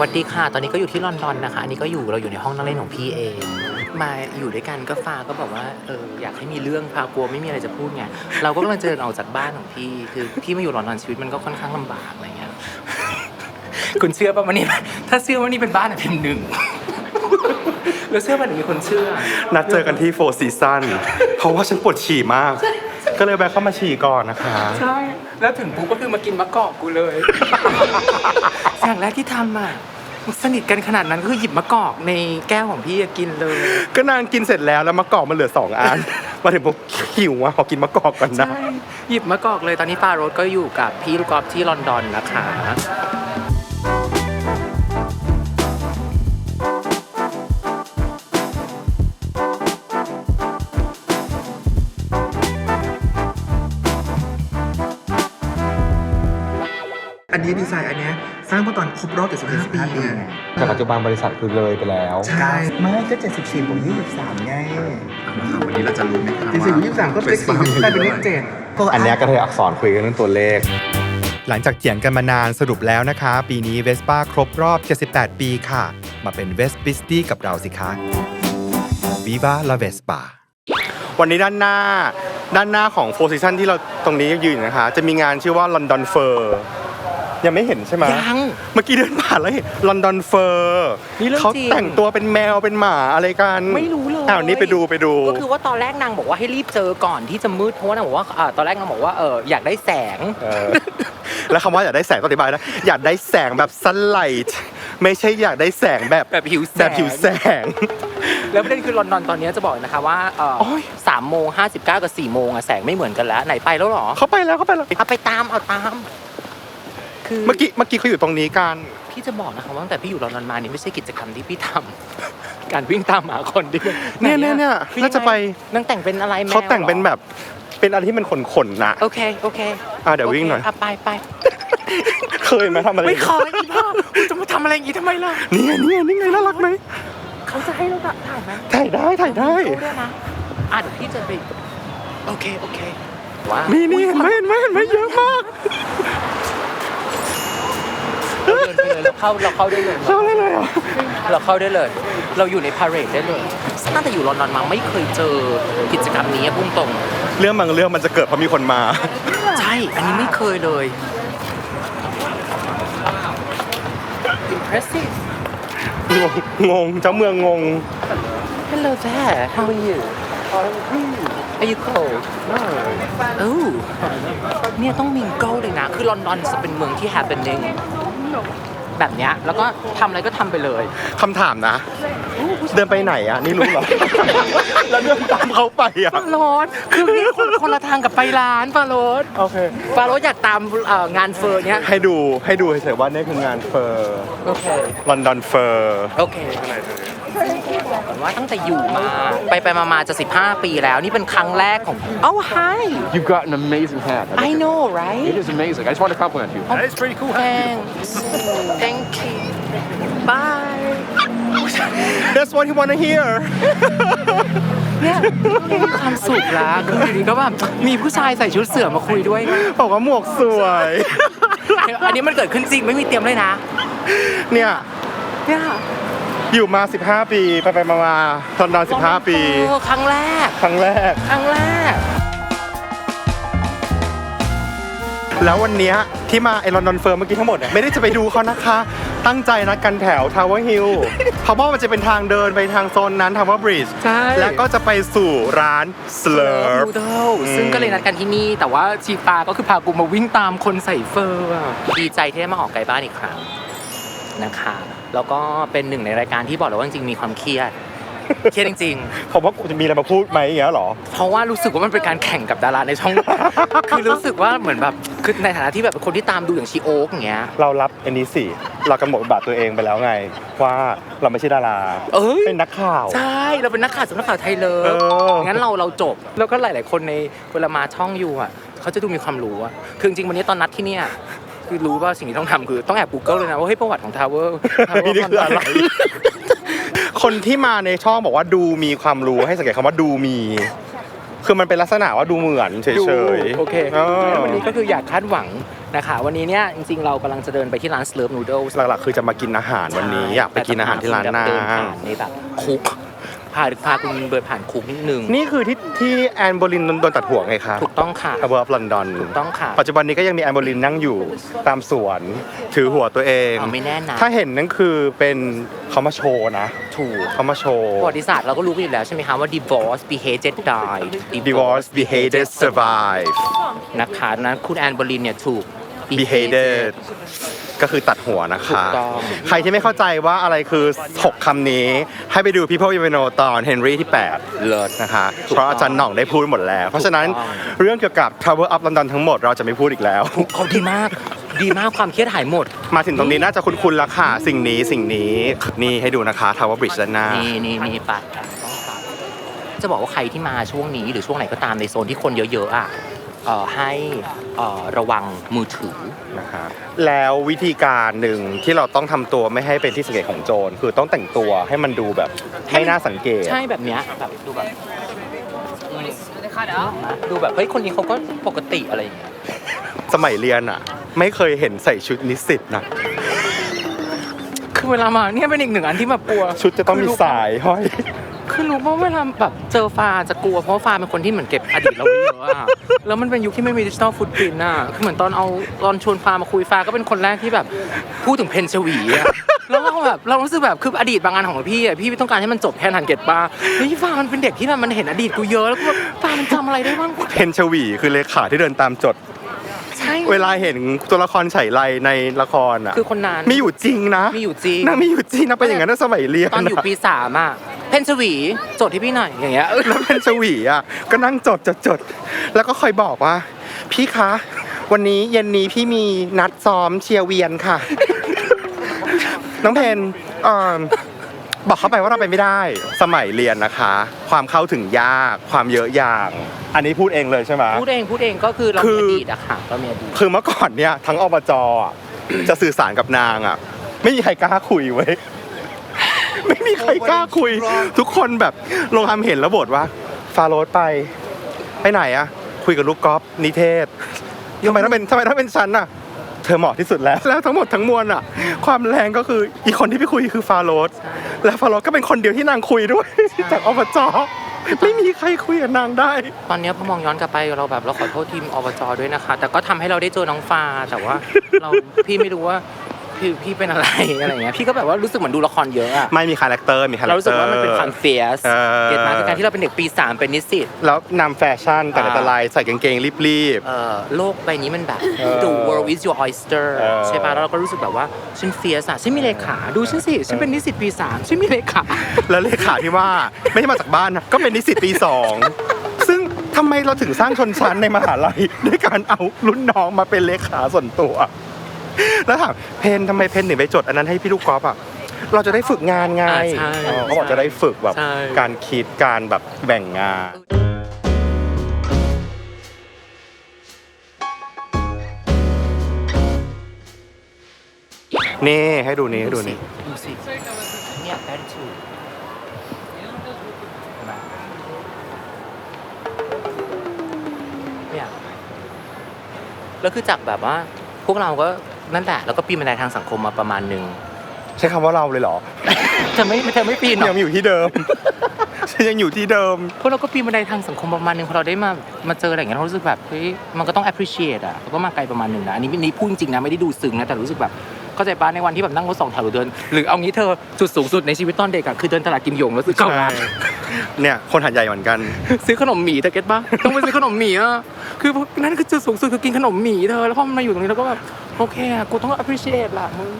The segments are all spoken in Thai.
วัสดีค่ะ ตอนนี้ก็อยู่ที่ลอนดอนนะคะ อันนี้ก็อยู่เราอยู่ในห้องนั่งเล่นของพี่เอง มาอยู่ด้วยกันก็ฟ้าก็บอกว่าเอออยากให้มีเรื่องพากลัวไม่มีอะไรจะพูดไง เราก็กำลังจะเดินออกจากบ้านของพี่ คือพี่มาอยู่ลอนดอนชีวิตมันก็ค่อนข้างลำบากอะไรเงี้ย คุณเชื่อป่ะวันนี้ถ้าเชื่อว่านี่เป็นบ้านอะพิมพ์หนึ่ง แล้วเชื่อป่ะถึงมีคนเชื่อ นัดเจอกันที่โฟร์ซีซันเพราะว่าฉันปวดฉี่มาก ก็เลยแวะเข้ามาฉี่ก่อนนะคะ ใช่ แล้วถึงปุ๊บก็คือมากินมะกอกกูเลย อย่างแรกที่ทำอะสนิทกันขนาดนั้นก็คือหยิบมะกอกในแก้วของพี่อะกินเลย ก็นางกินเสร็จแล้วแล้วมะกอกมันเหลือสองอัน มาถึงผมหิวอะขอกินมะกอกก่อนนะใช่หยิบมะกอกเลยตอนนี้ปาโรสก็อยู่กับพี่ลูกกอล์ฟที่ลอนดอนนะคะ อันนี้ดีไซน์อันเนี้ยสร้างเมื่อตอนครบรอบ75ปีไงแต่ปัจจุบันบริษัทคือเลยไปแล้ว ใช่ ไม่ก็ 74ผม23 ไง เอาละครับวันนี้เราจะรู้ไหมครับจริงๆ23 ก็เลขสี่กลายเป็นเลขเจ็ด อันเนี้ยก็เลยอักษรคุยกันเรื่องตัวเลข หลังจากเถียงกันมานานสรุปแล้วนะคะ ปีนี้เวสป้าครบรอบ 78 ปีค่ะ มาเป็นเวสปิสตี้กับเราสิคะ Viva la Vespa วันนี้ด้านหน้า ด้านหน้าของโฟร์ซีซันที่เราตรงนี้ยืนอยู่นะคะ จะมีงานชื่อว่า London Fur ยังไม่เห็นใช่ไหมยัง เมื่อกี้เดินผ่านแล้วเห็น London Fur นี่เรื่องเขาจริง แต่งตัวเป็นแมวเป็นหมาอะไรกันไม่รู้เลยอ้าวนี่ไปดูไปดู ก็คือว่าตอนแรกนางบอกว่าให้รีบเจอก่อนที่จะมืดเพราะว่านางบอกว่าอ่าตอนแรกนางบอกว่าเอออยากได้แสง เออแล้วคำว่าอยากได้แสงต้องอธิบายนะ อยากได้แสงแบบซันไลท์ไม่ใช่อยากได้แสงแบบแบบหิวแสง แบบผิวแสง แล้วประเด็นคือลอนดอนตอนนี้จะบอกนะคะว่าเออโอ้ย สามโมงห้าสิบเก้ากับสี่โมงอะแสงไม่เหมือนกันแล้วไหนไปแล้วเหรอเขาไปแล้วเขาไปแล้ว เอาไปตามเอาตาม คือเมื่อกี้เมื่อกี้เขาอยู่ตรงนี้กันพี่จะบอกนะคะว่าตั้งแต่พี่อยู่ลอนดอนมานี่ไม่ใช่กิจกรรมที่พี่ทำ การวิ่งตามหาคนดิเนี่ยเนี่ยเนี่ยคือน่าจะไปนางแต่งเป็นอะไรแมวเขาแต่งเป็นหรอแบบเป็นอะไรที่มันขนๆนะโอเคโอเคอะเดี๋ยววิ่งหน่อยโเคะไปไปเคยไหมทำอะไรไม่ขออีพ่อคุณจะมาทำอะไรอย่างนี้ทำไมล่ะนี่ไงนี่ไงนี่ไงน่ารักไหมเขาจะให้เราถ่ายไหมถ่ายได้ถ่ายได้ดูด้วยนะอะเดี๋ยวพี่จะไปโอเคโอเคว้าวนี่นี่เห็นไหมเห็นไหมเห็นไหมเยอะมาก เราเดินไปเลยเราเข้าเราเข้าได้เลยเข้าได้เลยเหรอะเราเข้าได้เลย เราอยู่ในพาเรดได้เลยตั้งแต่อยู่ลอนดอนมาไม่เคยเจอกิจกรรมนี้พุ่งตรง เรื่องบางเรื่องมันจะเกิดเพราะมีคนมา ใช่ อันนี้ไม่เคยเลย impressive งงงงเจ้าเมืองงง hello there how are you are you cold no oh เนี่ยต้องมิงเกิลเลยนะ คือลอนดอนจะเป็นเมืองที่ happening แบบเนี้ยแล้วก็ทำอะไรก็ทำไปเลย คำถามนะ เดินไปไหนอะ นี่รู้เหรอ แล้วเดินตามเขาไปอะ ปาโรสคือนี่คนคนละทางกับไปร้านปาโรสโอเค ปาโรสอยากตามเอ่องานเฟอร์เนี้ยให้ดูให้ดูเฉยๆว่านี่คืองานเฟอร์โอเคลอนดอนเฟอร์โอเคบอ กก่อนว่าตั้งแต่อยู่มา ไปไปมามาจะ 15 ปีแล้ว นี่เป็นครั้งแรกของ Oh hi You've got an amazing hat. I know It right is amazing. I just want to compliment you. It's pretty cool Thanks Thank you Bye That's what you wanna hear เนี่ยมีความสุขละคืออยู่ดีก็แบบมีผู้ชายใส่ชุดเสือมาคุยด้วยนะบอกว่าหมวกสวย อันนี้มันเกิดขึ้นจริงไม่มีเตรียมเลยนะ เนี่ย เนี่ย อยู่มา 15 ปี ไปไปมามาลอนดอน15 ปีเออครั้งแรก ครั้งแรก ครั้งแรก แล้ววันเนี้ยที่มาไอลอนดอนเฟิร์มเมื่อกี้ทั้งหมดเนี่ยไม่ได้จะไปดูเขานะคะ ตั้งใจนัดกันแถวทาวเวอร์ฮิลเพราะว่ามันจะเป็นทางเดินไปทางโซนนั้นทาวเวอร์บริดจ์ใช่ แล้วก็จะไปสู่ร้านสเลอร์นูเดิลซึ่งก็เลยนัดกันที่นี่ แต่ว่าชีปาก็คือพากูมาวิ่งตามคนใส่เฟอร์อะดีใจที่ได้มาออกไกลบ้านอีกครั้งนะคะ แล้วก็เป็นหนึ่งในรายการที่บอกเลยว่าจริงๆมีความเครียดเครียดจริง ผมว่ากูจะมีอะไรมาพูดไหมอย่างเงี้ยเหรอ ๆ เพราะว่ารู้สึกว่ามันเป็นการแข่งกับดาราในช่อง คือรู้สึกว่าเหมือนแบบคือในฐานะที่แบบเป็นคนที่ตามดูอย่างชีโอ๊กอย่างเงี้ย เรารับอันนี้สิเรากำหนดบทบาทตัวเองไปแล้วไง ว่าเราไม่ใช่ดาราเอ้ย เป็นนักข่าว ใช่เราเป็นนักข่าวสำนักข่าวไทยเลเอองั้นเราเราจบ แล้วก็หลาย ๆ คนในเวลามาช่องอยู่อะเขาจะดูมีความรู้อะคือจริงๆวันนี้ตอนนัดที่เนี่ย คือรู้ว่าสิ่งที่ต้องทำคือต้องแอบ Google เลยนะว่าเฮ้ยประวัติของทาวเวอร์นี่คืออะไร คนที่มาในช่องบอกว่าดูมีความรู้ให้สังเกตคำว่าดูมี คือมันเป็นลักษณะว่าดูเหมือนเฉยๆโอเคเอองั้นวันนี้ก็คืออยากคาดหวังนะคะวันนี้เนี่ยจริงๆเรากำลังจะเดินไปที่ร้าน Slurp Noodles หลักๆคือจะมากินอาหารวันนี้อยากไปกินอาหารที่ร้านนาเดิงผ่านในแบบคุก พาพาคุณเบิร์ดผ่านคุกนิดนึงนี่คือที่ที่แอนโบลินโดนตัดหัวไงคะถูกต้องค่ะทัวร์ออฟลอนดอนถูกต้องค่ะ ปัจจุบันนี้ก็ยังมีแอนโบลินนั่งอยู่ตามสวนถือหัวตัวเองอ๋อไม่แน่นะถ้าเห็นนั่นคือเป็นเขามาโชว์นะ ถูกเขามาโชว์ประวัติศาสตร์เราก็รู้กันอยู่แล้วใช่ไหมคะว่า divorce beheaded died divorce beheaded survive นะคะนั้นคุณแอนบอลินเนี่ยถูก beheaded ก็คือตัดหัวนะคะถูกต้องใครที่ไม่เข้าใจว่าอะไรคือ 6คำนี้ ให้ไปดู People You Know ตอนเฮนรี่ที่ 8 เลิศนะคะถูกต้องเพราะอาจารย์หน่องได้พูดหมดแล้ว เพราะฉะนั้นถูกต้องเรื่องเกี่ยวกับ Tower of London ทั้งหมดเราจะไม่พูดอีกแล้วเขาดีมากดีมากความเครียดหายหมด มาถึงตรงนี้น่าจะคุ้นๆแล้วค่ะ สิ่งนี้สิ่งนี้นี่ให้ดูนะคะ Tower Bridge ด้านหน้านี่นี่นี่ปัดต้องปัดจะบอกว่าใครที่มาช่วงนี้หรือช่วงไหนก็ตามในโซนที่คนเยอะๆอะ เอ่อให้เอ่อระวังมือถือ นะคะแล้ววิธีการหนึ่งที่เราต้องทำตัวไม่ให้เป็นที่สังเกตของโจรคือต้องแต่งตัวให้มันดูแบบไม่น่าสังเกต ใช่แบบเนี้ยแบบดูแบบดูแบบเฮ้ยคนนี้เขาก็ปกติอะไรอย่างเงี้ยสมัยเรียนอะ ไม่เคยเห็นใส่ชุดนิสิตนะคือเวลามาเนี่ยเป็นอีกหนึ่งอันที่แบบกลัวชุดจะต้องมีสายห้อย คือรู้ว่าเวลาแบบเจอฟาจะกลัวเพราะว่าฟาเป็นคนที่เหมือนเก็บอดีตเราไว้เยอะอะแล้วมันเป็นยุคที่ไม่มีดิจิทัลฟุตปรินต์อะคือเหมือนตอนเอาตอนชวนฟามาคุยฟาก็เป็นคนแรกที่แบบพูดถึงเพนชวีอะแล้วเราแบบเรารู้สึกแบบคืออดีตบางอันของพี่อะพี่ไม่ต้องการให้มันจบแค่ทันเก็ตป้าเฮ้ยฟามันเป็นเด็กที่แบบมันเห็นอดีตกูเยอะแล้วก็แบบฟามันจำอะไรได้บ้างเพนชวีคือเลขาที่เดินตามจด ใช่ เวลาเห็นตัวละครไฉไลในละครอะคือคนนั้น มีอยู่จริงนะมีอยู่จริง นางมีอยู่จริงนะเป็นอย่างนั้นนะสมัยเรียนตอนอยู่อะปีสามอะ เพนชวีจดให้พี่หน่อยอย่างเงี้ยแล้วเพนชวีอะก็นั่งจดจดจดแล้วก็คอยบอกว่า พี่คะ วันนี้เย็นนี้พี่มีนัดซ้อมเชียร์เวียนค่ะ น้องเพนเอ่อบอกเขาไปว่าเราไปไม่ได้สมัยเรียนนะคะ ความเข้าถึงยากความเยอะอย่าง อันนี้พูดเองเลยใช่ไหมพูดเองพูดเองก็คือเราคืมีออดีตอะค่ะเรามีอดีตคือเมื่อก่อนเนี่ยทั้งอบจอะจะสื่อสารกับนางอะไม่มีใครกล้าคุยเว้ย ไม่มีใครกล้าคุย ทุกคนแบบลงความเห็นแล้วบทว่า ฟาโรสไปไปไหนอะคุยกับลูกกอล์ฟนิเทศทำไมต้องเป็นทำไมต้องเป็นฉันอะเธอเหมาะที่สุดแล้ว แล้วทั้งหมดทั้งมวลอะความแรงก็คืออีกคนที่ไปคุยคือฟาโรสและฟาโรสก็เป็นคนเดียวที่นางคุยด้วย จากอบจไม่มีใครคุยกับนางได้ ตอนเนี้ยพอมองย้อนกลับไปเราแบบเราขอโทษทีมอบจด้วยนะคะ แต่ก็ทำให้เราได้เจอน้องฟ้าแต่ว่า เราพี่ไม่รู้ว่า พี่พี่เป็นอะไรอะไรเงี้ยพี่ก็แบบว่ารู้สึกเหมือนดูละครเยอะอะไม่มีคาแรคเตอร์มีคาแรเราครู้เตสึอกร์ว่ามันเป็นความเฟียสเออเกิดมาจากการที่เราเป็นเด็กปีสามเป็นนิสิตแล้วนำแฟชั่นแต่ละอ่าแต่ลายใส่กางเกงรีบเอ่อโลกใบนี้มันแบบเออ the world is your oyster เออใช่ปะแล้วเราก็รู้สึกแบบว่าฉันเฟียสอะฉันมีเลขาดูฉันสิฉันเป็นนิสิตปีสามฉันมีเลขาๆแล้วเลขาที่ว่าไม่ใช่มาจากบ้านนะก็เป็นนิสิตปีสองซึ่งทำไมเราถึงสร้างชนชั้นในมหาลัยด้วยการเอารุ่นน้องมาเป็นเลขาส่วนตัว แล้วถามเพนทำไมเพนถึงไปจดอันนั้นให้พี่ลูกกอล์ฟอะเราจะได้ฝึกงานไงอ่าใช่เออเขาบอกจะได้ฝึกแบบใช่ การคิดการแบบแบ่งงาน นี่ให้ดูนี่ให้ดูนี่ดูสิเนี่ยแบนชูเนี่ยแล้วคือจากแบบว่า พวกเราก็ นั่นแหละแล้วก็ปีนบันไดทางสังคมมาประมาณหนึ่งใช้คำว่าเราเลยเหรอ เธอไม่เธอไม่ปีนหรอยังอยู่ที่เดิม ฉันยังอยู่ที่เดิม พวกเราก็ปีนบันไดทางสังคมประมาณหนึ่งพอเราได้มามาเจออะไรอย่างเงี้ยเรารู้สึกแบบเฮ้ยมันก็ต้อง appreciate อะเราก็มาไกลประมาณหนึ่งนะอันนี้นี่พูดจริงๆนะไม่ได้ดูซึ้งนะแต่รู้สึกแบบเข้าใจป้ะในวันที่แบบนั่งรถสองแถวหรือเดิน หรือเอางี้เธอจุดสูงสุดในชีวิตตอนเด็กอะคือเดินตลาดกิมหยงแล้วซื้อข้าวหลามเนี่ย คนหัดใหญ่เหมือนกัน ซื้อขนมหมี่เธอเก็ตปะต้องไปซื้อขนมหมี่อะคือนั่นคือจุดสูงสุดคือกินขนมหมี่เธอแล้วพอมันมาอยู่ตรงนี้แล้วก็แบบ โอเคอะกูต้อง appreciate ละมึง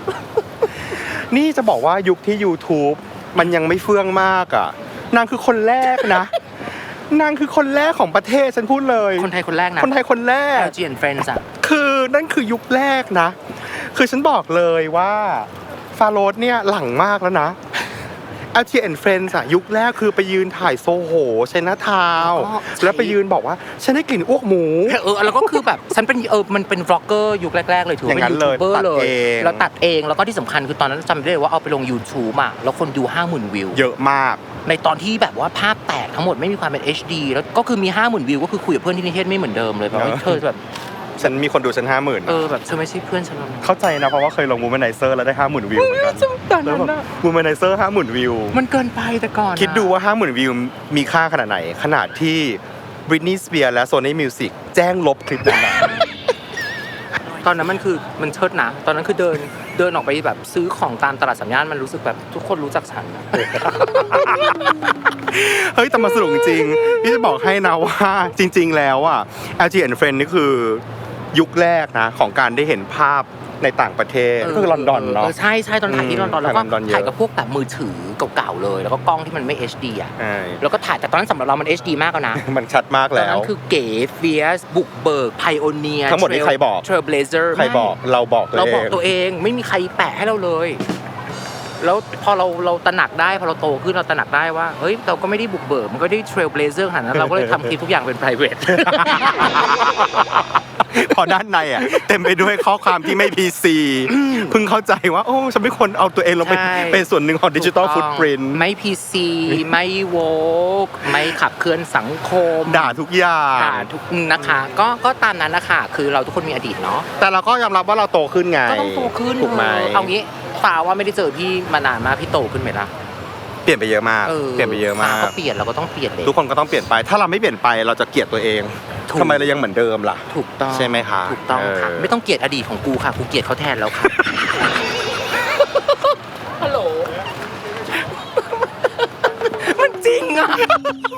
นี่จะบอกว่ายุคที่ YouTube มันยังไม่เฟื่องมากอะนางคือคนแรกนะ นางคือคนแรกของประเทศฉันพูดเลย คนไทยคนแรกนะคนไทยคนแรก LG and Friends อะคือนั่นคือยุคแรกนะ คือฉันบอกเลยว่าฟาโรสเนี่ยหลังมากแล้วนะ LT and Friends อะยุคแรกคือไปยืนถ่ายโซโหใช้หน้าทาวน์อ๋อใช่ แล้วไปยืนบอกว่าฉันได้กลิ่นอ้วกหมู เออแล้วก็คือแบบฉันเป็นเออมันเป็นบล็อกเกอร์ยุคแรก ๆ เลยถือว่าอย่างนั้เป็นนยูทูบเบอร์เลยเลยตัดเอง แล้วตัดเองแล้วก็ที่สำคัญคือตอนนั้นจำได้เลยว่าเอาไปลง YouTube อะแล้วคนดูห้าหมื่นวิว เยอะมาก ในตอนที่แบบว่าภาพแตกทั้งหมดไม่มีความเป็น HD แล้วก็คือมีห้าหมื่นวิว ก็คือคุยกับเพื่อนที่นิเทศไม่เหมือนเดิมเลยแบบว่าเออเธอแบบ ฉันมีคนดูฉันห้าหมื่นเออแบบเธอไม่ใช่เพื่อนฉันหรอกนะ เข้าใจนะเพราะว่าเคยลงมูม a นไ z เซอร์แล้วได้ห้าหมื่นวิวเหมือนกันตอนแล้วนั้นแบบน่ะ มูม a นไ z เซอร์ห้าหมื่นวิว มันเกินไปแต่ก่อนอะคิดดูว่าห้าหมื่นวิว มีค่าขนาดไหน ขนาดที่ Britney Spears และ Sony Music แจ้งลบคลิปนั้นนะ ตอนนั้นมันคือมันเชิดนะตอนนั้นคือเดินเดินออกไปแบบซื้อของตามตลาดสามย่านมันรู้สึกแบบทุกคนรู้จักฉันอะเฮ้ยแต่มาสนุกจริงๆพี่จะบอกให้นะว่าจริง ๆ แล้วอะ LG and Friend นี่คือ ยุคแรกนะของการได้เห็นภาพในต่างประเทศก็คือลอนดอนเนาะใช่ใช่ตอนถ่ายที่ลอนดอนแล้วก็ถ่ายลอนดอนเยอะถ่ายกับพวกแบบมือถือเก่าๆเลย แล้วก็กล้องที่มันไม่ HD อะใช่แล้วก็ถ่ายแต่ตอนนั้นสำหรับเรามัน HD มากแล้วนะ มันชัดมากตอนแล้วนั้นคือเก๋เฟียสบุกเบิกไพโอเนียทั้งหมดนี้ใครบอกเทรลเบลเซอร์ใครบอกเราบอกตัวเราเอบอกงตัวเองไม่มีใครแปะให้เราเลยแล้วพอเราเราตระหนักได้พอเราโตขึ้นเราตระหนักได้ว่าเฮ้ยเราก็ไม่ได้บุกเบิกมันก็ได้เทรลเบลเซอร์ขนาดนั้นเราก็เลยทำคลิปทุกอย่างเป็น private พ อด้านในอะเต็มไปด้วยข้อความที่ไม่ PC เพิ่งเข้าใจว่า โอ้ฉันไม่ควรเอาตัวเองลงไปใช่ เป็นส่วนหนึ่งของดิจิตอลฟุตปรินไม่ PC ไม่โวกไม่ขับเคลื่อนสังคมด่าทุกอย่าง ด่าทุกนะคะ ก็ก็ตามนั้นนะคะคือเราทุกคนมีอดีตเนาะ แต่เราก็ยอมรับว่าเราโตขึ้นไงก็ต้องโตขึ้นถูกไหมเอางี้ฟ้าว่าไม่ได้เจอพี่มานานมากพี่โตขึ้นไหมล่ะเปลี่ยนไปเยอะมากออเปลี่ยนไปเยอะมาฟ้ากก็เปลี่ยนเราก็ต้องเปลี่ยนเลยทุกคนก็ต้องเปลี่ยนไป ถ้าเราไม่เปลี่ยนไปเราจะเกลียดตัวเอง ถูก ทำไมเรายังเหมือนเดิมล่ะ ถูกต้องใช่ไหมคะถูกต้องค่ะ เออ ไม่ต้องเกลียดอดีตของกูค่ะกูเกลียดเขาแทนแล้วค่ะ ฮัลโหล มันจริงอะ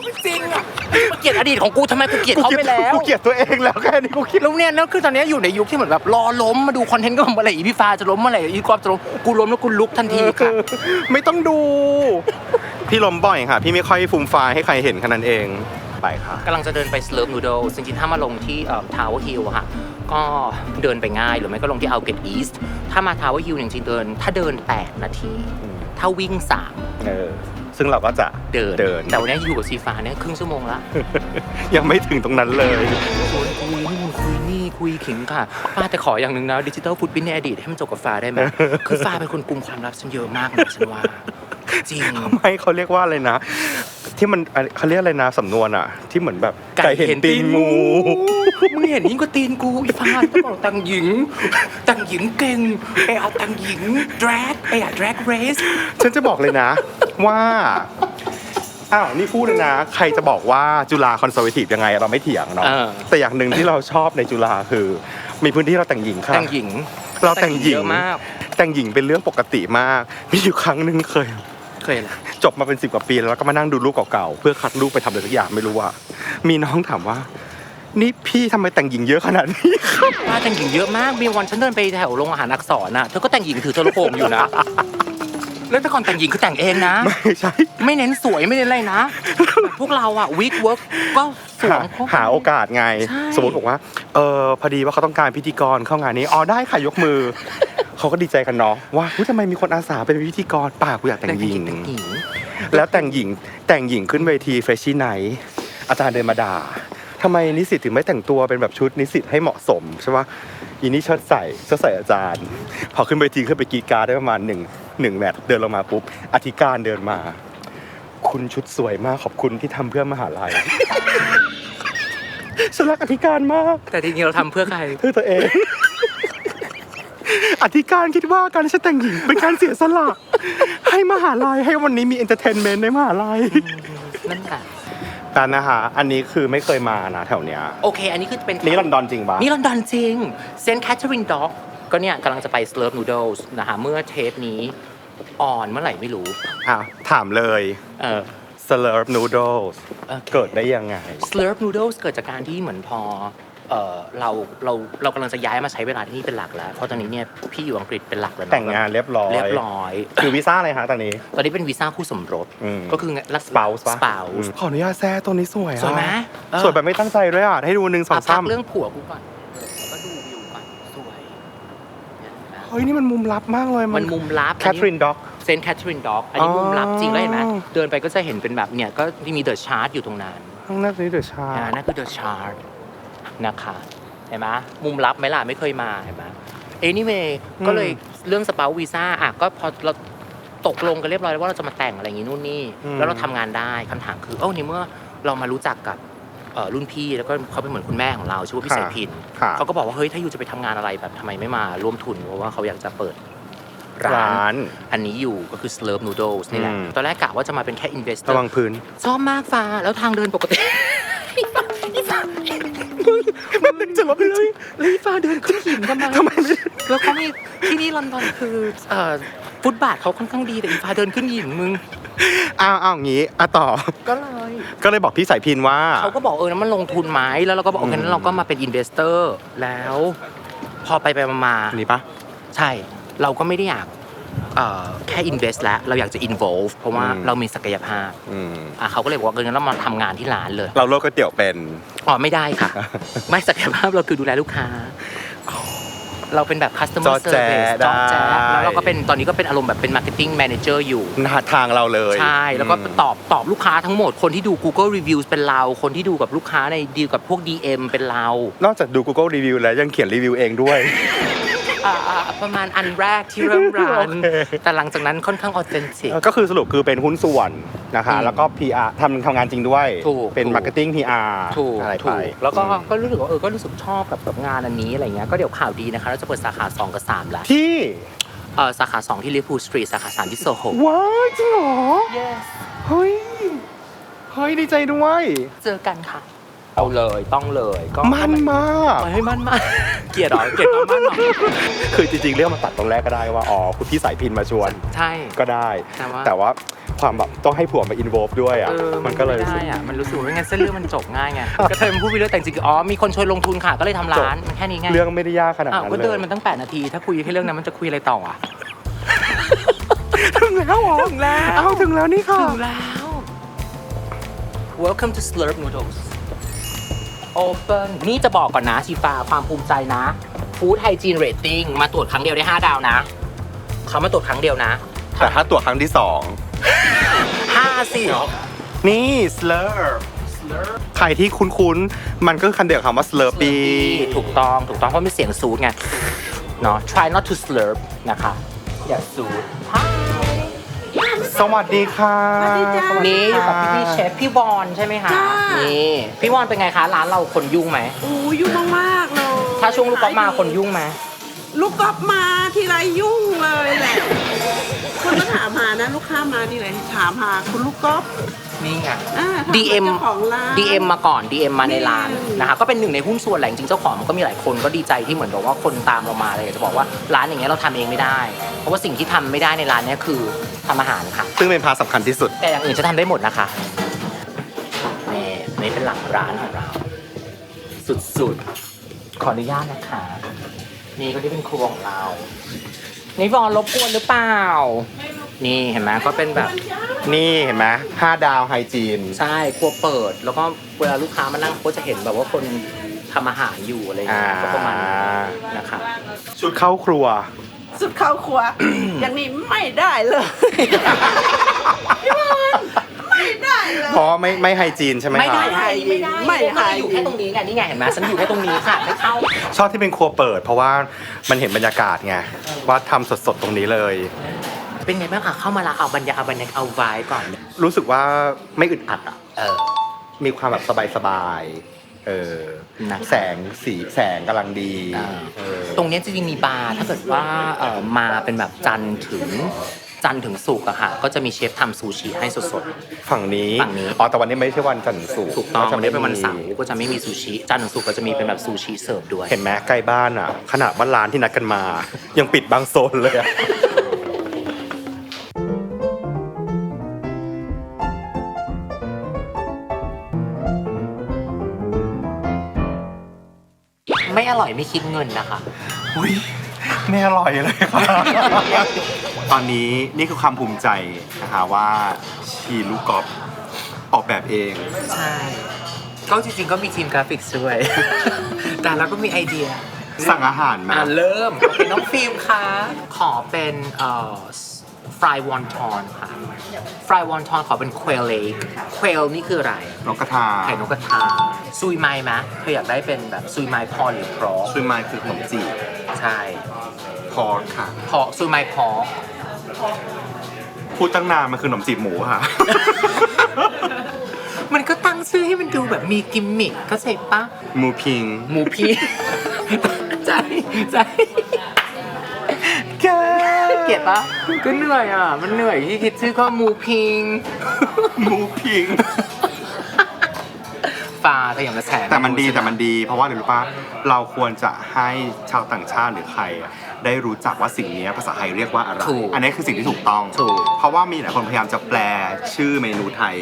มันจริงอะมาเกลียดอดีตของกูทำไมกูเกลียดเขาไปแล้ว กูเกลียดตัวเองแล้วแค่นี้กูคิด แล้วเนี่ยแล้วคือตอนนี้อยู่ในยุคที่เหมือนแบบรอล้มมาดูคอนเทนต์ก็เมื่อไหร่อีพี่ฟ้าจะล้มเมื่อไหร่อีกอฟจะล้มกูล้มแล้วกูลุกทันทีค่ะ ไม่ต้องดู พี่ล้มบ่อยค่ะ พี่ไม่ค่อยฟูมฟายให้ใครเห็นแค่นั้นเอง ไปค่ะ กำลังจะเดินไป Slurp Noodle จริงๆถ้ามาลงที่ทาวเวอร์ฮิลค่ะ ก็เดินไปง่ายหรือไม่ก็ลงที่ Outgate East ถ้ามาทาวเวอร์ฮิลจริงๆเดิน ถ้าเดิน 8 นาที ถ้าวิ่งเออ ซึ่งเราก็จะ3เดินเดินแต่วันนี้อยู่กับซีฟ้าเนี่ยครึ่งชั่วโมงละ ยังไม่ถึงตรงนั้นเลยชวน คุยนู่นคุยนี่คุยขิงค่ะฟ้าแต่ขออย่างหนึ่งนะดิจิตอลฟุตบินในอดีตให้มันจบกับฟ้าได้ไหมคือฟ้าเป็นคนกลุ่มความลับฉันเยอะมากนะฉันว่าจริงไม่เขาเรียกว่าอะไรนะ ที่มันอะไรเขาเรียกอะไรนะสำนวนอะ ที่เหมือนแบบงูมึงเห็นยิ่งกว่าตีนกูอีฟานต้องบอกตังหญิง ตังหญิงเก่งไอ้เอาตังหญิง drag ไอ้อะ drag race ฉันจะบอกเลยนะ ว่า อ้าวนี่พูดเลยนะ ใครจะบอกว่าจุฬาคอนเซอร์วทีฟยังไงเราไม่เถียงเนาะเออ แต่อย่างหนึ่งที่เราชอบในจุฬาคือ มีพื้นที่เราแต่งหญิงค่ะตังหญิงเราแต่งหญิง เยอะมาก แต่งหญิงเป็นเรื่องปกติมาก มีอยู่ครั้งหนึ่งเคย เคยนะจบมาเป็นสิบกว่าปีแล้วก็มานั่งดูรูปเก่าๆเพื่อคัดรูปไปทำอะไรสักอย่างไม่รู้ว่า มีน้องถามว่า นี่พี่ทำไมแต่งหญิงเยอะขนาดนี้ ป้าแต่งหญิงเยอะมาก มีวันฉันเดินไปแถวโรงอาหารอักษรน่ะ เธอก็แต่งหญิงถือโทรโขงอยู่นะ แล้วแต่ก่อนแต่งหญิงคือแต่งเองนะ ไม่ใช่ ไม่เน้นสวยไม่เน้นอะไรนะแบบพวกเราอะวิกเวิร์กก็สวหามเข้ไปหาโอกาสไง ใช่ สมมติบอกว่า เออพอดีว่าเขาต้องการพิธีกรเข้างานนี้ อ๋อได้ค่ะยกมือ เขาก็ดีใจกันเนาะว่าอุ๊ยทำไมมีคนอาสาเป็นพิธีกรป่ากูอยากแต่งหญิง แต่งหญิงแล้วแต่งหญิงแต่งหญิงขึ้นเวทีเฟรชชี่ไนท์อาจารย์เดินมาด่าทำไมนิสิตถึงไม่แต่งตัวเป็นแบบชุดนิสิตให้เหมาะสมใช่ปะอีนี่เชิดใส่เชิดใส่อาจารย์ พอขึ้นเวทีขึ้นไปกรีดกรารได้ประมาณหนึ่ง หนึ่งแมตช์เดินลงมาปุ๊บอธิการเดินมา คุณชุดสวยมากขอบคุณที่ทำเพื่อมหาลัย ฉันรักอธิการมาก แต่จริงๆเราทำเพื่อใคร เพื่อตัวเอง อธิการคิดว่าการที่ฉันแต่งหญิงเป็นการเสียสละ ให้มหาลัยให้วันนี้มีเอนเตอร์เทนเมนต์ในมหาลัยนั่นแหละกันนะคะอันนี้คือไม่เคยมานะแถวเนี้ย โอเค อันนี้คือเป็น นี่ลอนดอนจริงปะนี่ลอนดอนจริง เซนต์แคทเธอรีนด็อก ก็เนี่ยกำลังจะไป Slurp Noodles นะคะเมื่อเทปนี้ออนเมื่อไหร่ไม่รู้ อะถามเลย เออ Slurp Noodles โอคเกิดได้ยังไง Slurp Noodles เกิดจากการที่เหมือนพอเออเราเราเรากำลังจะย้ายมาใช้เวลาที่นี่เป็นหลักแล้ว เพราะตอนนี้เนี่ยพี่อยู่อังกฤษเป็นหลักแล้วเอะแต่งงานเรียบร้อยเรียบร้อยคือวีซ่าอะไรคะตอนนี้ ตอนนี้เป็นวีซ่าคู่สมรสอืมก็คือรัก Spouse ปะสปาอืมขออนุญาตแซ่ตัวนี้สวยอะสวยไหมเออสวยแบบไม่ตั้งใจด้วยอะให้ดูหนึ่งสองอะพัสากมเรื่องผัวกูก่อน เนี่ยนะเฮ้ยนี่มันมุมลับมากเลยมันมุมลับแคทเธอรีนด็อกเซนต์แคทเธอรีนด็อกอันนี้มุมลับจริงแล้วเห็นไหมอ๋อเดินไปก็จะเห็นเป็นแบบเนี่ยก็มีเดอะชาร์ t อยู่ตรงนั้นข้างหน้านี้เดอะชาอ่านั่นคือเดอะชาร์ t นะคะเห็นไหมมุมลับไหมล่ะไม่เคยมาเห็นไหม anyway ก็เลยเรื่องสปาวีซ่าอะก็พอเราตกลงกันเรียบร้อยแล้วว่าเราจะมาแต่งอะไรอย่างงี้นู่นนี่แล้วเราทำงานได้คำถามคือเอ้าในเมื่อเรามารู้จักกับเอ่อ รุ่นพี่แล้วก็เขาเป็นเหมือนคุณแม่ของเราชื่อว่าพี่สายพินค่ะเขาก็บอกว่าเฮ้ยถ้าอยู่จะไปทำงานอะไรแบบทำไมไม่มาร่วมทุนเพราะว่าเขาอยากจะเปิดร้าร้านนอันนี้อยู่ก็คือ Slurp Noodles นี่แหละอืมตอนแรกกะว่าจะมาเป็นแค่ investor ระวังพื้นชอบมากฟ้า แล้วทางเดินปกติอีฟ้าอีฟ้ามึงจะลบเลยแล้วอีฟ้าเดินขึ้นหินทำไมทำไมแล้วเขามีที่นี่ลอนดอนคือเอ่อฟุตบาทเขาค่อนข้างดีแต่อีฟ้าเดินขึ้นหินมึงอ้าวอ้าวอย่างงี้อะต่อก็เลย ก็เลยบอกพี่สายพินว่า เขาก็บอกเออนั้นมันลงทุนไหมแล้วเราก็บอกโอเคอืมนั้นเราก็มาเป็นอินเวสเตอร์แล้ว พอไปไปมาอันนี้ปะๆใช่เราก็ไม่ได้อยากเอ่อแค่ invest แล้วเราอยากจะ involve เพราะว่าอืม เรามีศักยภาพอืมอะเขาก็เลยบอกว่าเอองั้นเรามาทำงานที่ร้านเลย เราโลกก๋วยเตี๋ยวเป็น อ๋อไม่ได้ค่ะ ไม่ศักยภาพเราคือดูแลลูกค้า เราเป็นแบบ customer จอแจ service ได้จอแจแล้วเราก็เป็นตอนนี้ก็เป็นอารมณ์แบบเป็น marketing manager อยู่ หน้าทางเราเลยใช่ แล้วก็อืมตอบตอบลูกค้าทั้งหมด คนที่ดู Google Reviews เป็นเรา คนที่ดูกับลูกค้าในดีลกับพวก DM เป็นเรา นอกจากดู Google Review แล้วยังเขียนรีวิวเองด้วย อ่าอ่าประมาณอันแรกที่เริ่มร้าน โอเค แต่หลังจากนั้นค่อนข้างออเทนติก ก็คือสรุปคือเป็นหุ้นส่วนนะคะ อืมแล้วก็ PR ทำทำงานจริงด้วย ถูกเป็นถูก Marketing PR ถูกอะไรถูไปกแล้วก็ก็รู้สึกว่าเออก็รู้สึกชอบกับกับงานอันนี้อะไรเงี้ยก็เดี๋ยวข่าวดีนะคะ เราจะเปิดสาขา2กับ3แล้วที่ เออสาขา2ที่ลิเวอร์พูลสตรีทสาขา3ที่โซโห ว้ายจริงเหรอ yes เฮ้ย เฮ้ย ดีใจด้วย เจอกันค่ะ เอาเลยต้องเลยก็มันมากเฮ้ยมันมากเกลียดเหรอเกลียดความมันเหรอคือจริงๆเรื่องมาตัดตรงแรกก็ได้ว่าอ๋อคุณพี่สายพินมาชวนใช่ก็ได้ แต่ว่าแต่ว่าความแบบต้องให้ผัวมาอินโวฟด้วยอะเออมันก็เลยไม่ได้อะมันรู้สึกว่าไม่งั้นเส้นเรื่องมันจบง่ายไงก็เธอมันพูดไปเรื่อยแต่จริงๆอ๋อมีคนชวนลงทุนค่ะก็เลยทำร้านมันแค่นี้ไงเรื่องไม่ได้ยากขนาดอ้าวนั้นก็เลยเดินมันตั้ง 8 นาที ถ้าคุยแค่เรื่องนั้นมันจะคุยอะไรต่ออะถึงแล้วเหรอถึงแล้วเอ้าถึงแล้วนี่ค่ะถึงแล้ว Welcome to Slurp Noodles Open นี่จะบอกก่อนนะชีฟ้าความภูมิใจนะ Food Hygiene Rating มาตรวจครั้งเดียวได้ 5 ดาวนะ เขามาตรวจครั้งเดียวนะแต่ถ้าตัวครั้งที่สอง5สินี่ slurp ใครที่คุ้นๆ มันก็คือคันเดียวกับคำว่า slurpy ถูกต้องถูกต้องเพราะมีเสียงซูดไง เนาะ Try not to slurp นะคะ อย่าซูด สวัสดีค่ะสวัสดีจ้านี่อยู่กับพี่พี่เชฟพี่วอนใช่ไหมคะจ้า นี่พี่วอนเป็นไงคะร้านเราคนยุ่งไหมโอ้ยุ่งมากๆเลยถ้าช่วงลูกก๊อฟมาคนยุ่งไหมลูกก๊อฟมาทีไรยุ่งเลยแหละ คนก็ถามหานะ ลูกค้ามาทีไรถามหาคุณลูกก๊อฟ นี่ไง อ่าถามหา DM เจ้าของร้าน DM มาก่อน DM มาในร้านอืมนะคะก็เป็นหนึ่งในหุ้นส่วนแหละจริงๆเจ้าของมันก็มีหลายคนก็ดีใจที่เหมือนกับว่าคนตามเรามาเลยอยากจะบอกว่าร้านอย่างเงี้ยเราทำเองไม่ได้ เพราะว่าสิ่งที่ทำไม่ได้ในร้านเนี้ยคือทำอาหารค่ะ ซึ่งเป็นพาร์ทสำคัญที่สุด แต่อย่างอื่นจะทำได้หมดนะคะนี่นี่เป็นหลังร้านของเรา สุดๆ ขออนุญาตนะคะ นี่ก็ที่เป็นครัวของเรา นี่บอลรบกวนหรือเปล่า นี่เห็นไหมก็เป็นแบบนี่เห็นไหมห้าดาวไฮจีน ใช่ครัวเปิด แล้วก็เวลาลูกค้ามานั่งก็จะเห็นแบบว่าคนทำอาหารอยู่อะไรอย่างเงี้ยอ่า ก็ประมาณนี้นะครับชุดเข้าครัว สุดเข้าครัว อย่างนี้ไม่ได้เลยพี่บอลไม่ได้เลย เพราะไม่ไม่ไฮจีนใช่ไหมไม่ได้คะไม่ได้ไม่ไม่ให้ได้อยู่แค่ตรงนี้ไงนี่ไงเห็นไหมฉันอยู่แค่ตรงนี้ค่ะไม่เข้า ชอบที่เป็นครัวเปิด เพราะว่ามันเห็นบรรยากาศไงว่าทำสดๆตรงนี้เลย เป็นไงบ้างอะเข้ามาละเอาบรรยากาศเอาบรรยากาศเอาไวก่อนรู้สึกว่าไม่อึดอัดอะเออ มีความแบบสบายๆเออนะ แสงสีแสงกำลังดีอ่าเออ ตรงเนี้ยจริงๆมีบาร์ถ้าเกิดว่าเอ่อมาเป็นแบบจันทร์ถึงจันทร์ถึงศุกร์อะค่ะก็จะมีเชฟทำซูชิให้สด ฝั่งนี้ ฝั่งนี้ อ๋อ แต่วันนี้ไม่ใช่วันจันทร์สุกร์ๆถูกต้องจะวันนี้เป็นวันเสาร์ก็จะไม่มีซูชิจันทร์ถึงศุกร์ก็จะมีเป็นแบบซูชิเสิร์ฟด้วย เห็นไหมใกล้บ้านอะ ขนาดว่าร้านที่นัดกันมา ยังปิดบางโซนเลยอะ ไม่อร่อยไม่คิดเงินนะคะ อุ้ยไม่อร่อยเลยครับ ตอนนี้นี่คือความภูมิใจนะคะว่าชีลูกกอล์ฟออกแบบเอง ใช่ ก็จริงๆก็มีทีมกราฟิกช่วย แต่เราก็มีไอเดียสั่งอาหารมา อะเริ่มโอเคน้องฟิล์มคะขอเป็นเอ่อ ฟรายวอนทอนค่ะฟรายวอนทอนขอเป็นเควลเล็กเควลนี่คืออะไรนกกระทาไข่นกกระทาซุยไม้ไหมเธออยากได้เป็นแบบซุยไม้พอหรือพรอซุยไม้คือขนมจีบใช่พอค่ะพอซุยไม้พอพูดตั้งนานมันคือขนมจีบหมูค่ะ มันก็ตั้งชื่อให้มันดูแบบมีกิมมิคก็ใช่ปะหมูพิงหมูพี่ใจใจแก เกลียดปะก็เหนื่อยอะ มันเหนื่อยที่คิดชื่อก็หมูพิงหมูพิงฟ้าแต่อย่างมาแฉแต่มันดีแต่มันดี เพราะว่าอะไรรู้ป่ะเราควรจะให้ชาวต่างชาติหรือใครอะได้รู้จักว่าสิ่งนี้ภาษาไทยเรียกว่าอะไร ถูกอันนี้คือสิ่งที่ถูกต้อง ถูก เพราะว่ามีหลายคนพยายามจะแปลชื่อเมนูไทย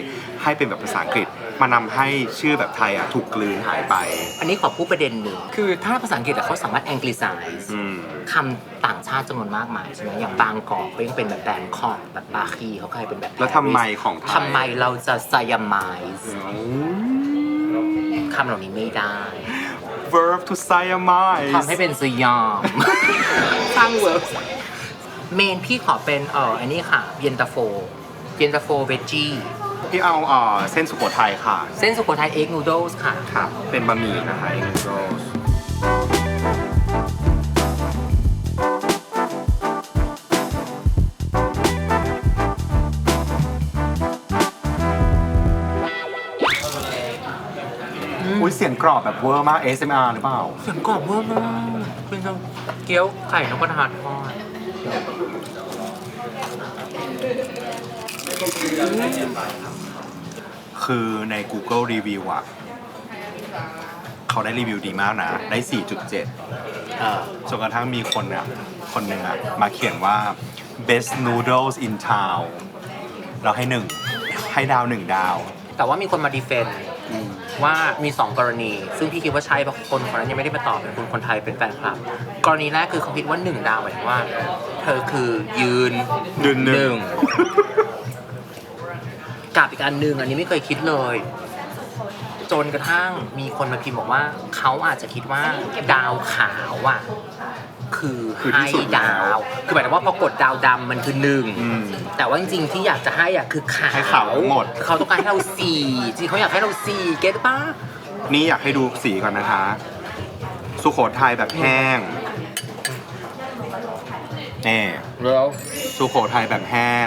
ให้เป็นแบบภาษาอังกฤษ มานำให้ชื่อแบบไทยอะถูกกลืนหายไป อันนี้ขอพูดประเด็นหนึ่งคือถ้าภาษาอังกฤษอะเขาสามารถ anglicize อืมคำต่างชาติจำนวนมากมายใช่ไหมอย่างบางกอกก็ยังเป็นแบบแบงคอกแบบบาคีเขากลายเป็นแบบแล้วทำไม Paris ของไทยทำไมเราจะ siamize คำเหล่านี้ไม่ได้ verb to siamize ทำให้เป็นสยามสร้างเวิร์กเมนพี่ขอเป็นเอออันนี้ค่ะเย็นตาโฟเย็นตาโฟเวจจี้ พี่เอาเอ่อเส้นสุโขทัยค่ะ เส้นสุโขทัยเอ็กนูโดสค่ะ ครับ เป็นบะหมี่นะคะเอ็กโรสอุ้ยเสียงกรอบแบบเวอร์มาก ASMR หรือเปล่า เสียงกรอบเวอร์มากเป็นเกี๊ยวไข่นกกระทาทอด คือใน Google Review อะ เขาได้รีวิวดีมากนะ ได้ 4.7เออจนกระทั่งมีคนเนี่ยคนหนึ่งอะ มาเขียนว่า best noodles in town เราให้หนึ่ง ให้ดาวหนึ่งดาว แต่ว่ามีคนมาดีเฟนต์ว่ามี2กรณี ซึ่งพี่คิดว่าใช่เพราะคนคนนั้นยังไม่ได้มาตอบเป็นคนคนไทยเป็นแฟนคลับ กรณีแรกคือเขาคิดว่า1ดาวหมายถึงว่า เธอคือยืนยืนหนึ่ง กับอีกอันหนึ่งอันนี้ไม่เคยคิดเลย จนกระทั่งมีคนมาพิมพ์บอกว่า เขาอาจจะคิดว่าดาวขาวอะคือคือที่ให้สุดแล้วดาวคือหมายถึงว่าพอกดดาวดำมันคือหนึ่ง อืม แต่ว่าจริงๆที่อยากจะให้อะคือขาวให้ขาวทั้งหมด เขาต้องการให้เราสี่จริงเขาอยากให้เราสี่เก็ตปะนี่อยากให้ดูสีก่อนนะคะ สุโขทัยแบบแห้งแน่แล้ว สุโขทัยแบบแห้ง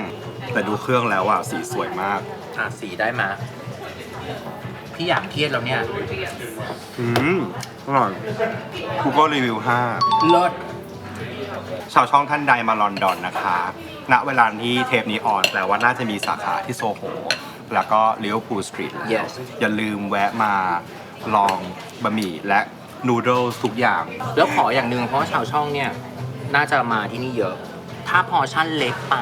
แต่ดูเครื่องแล้วอะสีสวยมาก อะสีได้มา พี่อยากเทียดแล้วเนี่ยอืมอร่อย Google Review 5เลิศชาวช่องท่านใดมาลอนดอนนะคะ ณ เวลาที่เทปนี้ออนแปลว่าน่าจะมีสาขาที่โซโห แล้วก็ลิเวอร์พูลสตรีท yes อย่าลืมแวะมาลองบะหมี่และนูโดลทุกอย่าง แล้วขออย่างหนึ่งเพราะว่าชาวช่องเนี่ย น่าจะมาที่นี่เยอะ ถ้าพอร์ชั่นเล็กไป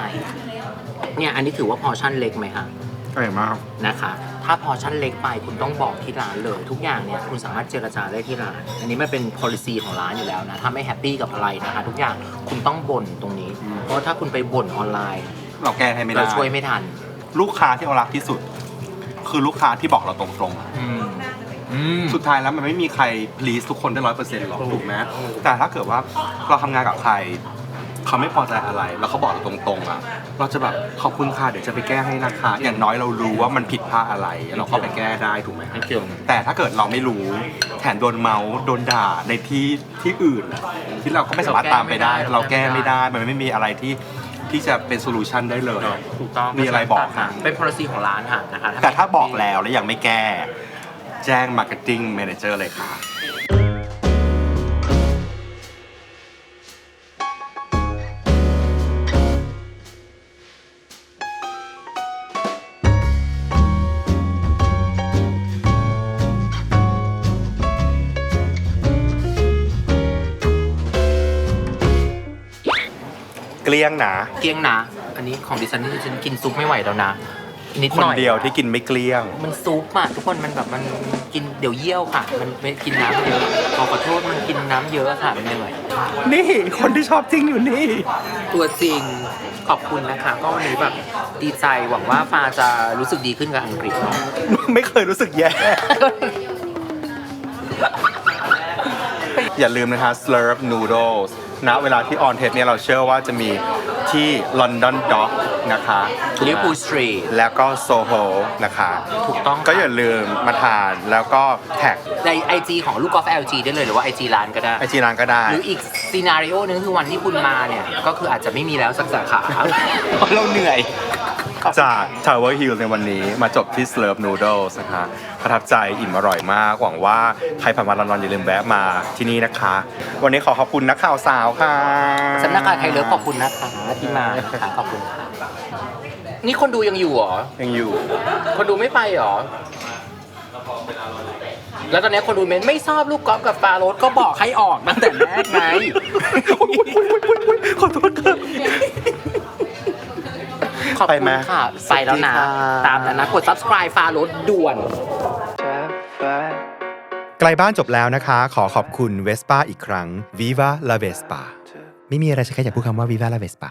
เนี่ยอันนี้ถือว่าพอร์ชั่นเล็กไหมคะอร่อยมากนะคะ ถ้าพอร์ชั่นเล็กไปคุณต้องบอกที่ร้านเลย ทุกอย่างเนี่ยคุณสามารถเจรจาได้ที่ร้าน อันนี้มันเป็น policy ของร้านอยู่แล้วนะถ้าไม่แฮปปี้กับอะไรนะคะ ทุกอย่างคุณต้องบ่นตรงนี้ เพราะว่าถ้าคุณไปบ่นออนไลน์เราแก้ให้ไม่ได้เราช่วยไม่ทัน ลูกค้าที่เรารักที่สุด คือลูกค้าที่บอกเราตรงๆอืมอืมสุดท้ายแล้วมันไม่มีใคร please ทุกคนได้ร้อยเปอร์เซ็นต์หรอกถูกไหมแต่ถ้าเกิดว่าเราทำงานกับใคร เขาไม่พอใจอะไร แล้วเขาบอกเราตรงๆอะ เราจะแบบขอบคุณค่ะเดี๋ยวจะไปแก้ให้นะคะ อย่างน้อยเรารู้ว่ามันผิดพลาดอะไร เราก็ไปแก้ได้ถูกไหมไม่เกี่ยวแต่ถ้าเกิดเราไม่รู้แถมโดนเมาส์โดนด่าในที่ที่อื่นที่เราก็ไม่สามารถตามไปได้ เราแก้ไม่ได้มันไม่มีอะไรที่ที่จะเป็นโซลูชันได้เลย ถูกต้องมีอะไรบอกค่ะเป็น policy ของร้านค่ะนะคะ แต่ถ้าบอกแล้วแล้วยังไม่แก้ แจ้ง Marketing Manager เลยค่ะ เกลี้ยงนะเกลี้ยงนะอันนี้ของดิฉันดิฉันกินซุปไม่ไหวแล้วนะ นิดคหนน่อยเดียวที่กินไม่เกลี้ยง มันซุปอะทุกคนมันแบบมันกินเดี๋ยวเยี่ยวค่ะ มันไม่กินน้ำเยอะขอขอโทษมันกินน้ำเยอะค่ะมันเหนื่อย นี่คนที่ชอบจริงอยู่นี่ ตัวจริงขอบคุณนะคะ ก็วันนี้แบบดีใจหวังว่าฟาจะรู้สึกดีขึ้นกับอังกฤษเนาะไม่เคยรู้สึกแย่ อย่าลืมนะคะ slurp noodles ณเวลาที่ออนเทปเนี่ยเราเชื่อว่าจะมีที่ London Dock นะคะลิเวอร์พูลสตรีทแล้วก็โซโฮนะคะถูกต้องก็อย่าลืมมาทานแล้วก็แท็กในไอจีของลูกกอล์ฟ LG ได้เลยหรือว่าไอจีร้านก็ได้ ไอจีร้านก็ได้ หรืออีกซีนารีโอนึงคือวันที่คุณมาเนี่ย ก็คืออาจจะไม่มีแล้วสักสาขาเพราะเราเหนื่อย จาก Tower Hill ในวันนี้มาจบที่ Slurp Noodles นะคะประทับใจอิ่มอร่อยมาก หวังว่าใครผ่านมาลอนดอนอย่าลืมแวะมาที่นี่นะคะ วันนี้ขอขอบคุณนักข่าวสาวค่ะสำนักงานไทยเลิฟขอบคุณนะคะที่มานะคะขอบคุณค่ะนี่คนดูยังอยู่เหรอ ยังอยู่ คนดูไม่ไปเหรอ แล้วตอนนี้คนดูเมนไม่ชอบลูกกอล์ฟกับฟาโรสก็บอกให้ออกตั้งแต่แรกไงขอโทษค่ะ ขอบไปคุไหมณค่ะ ไปแล้วนะ สวัสดีค่ะ ตามนั้นนะ กด subscribe ฟาโรสด่วน ไกลบ้านจบแล้วนะคะ ขอขอบคุณ Vespa อีกครั้ง Viva la Vespa ไม่มีอะไรฉันแค่อยากพูดคำว่า Viva la Vespa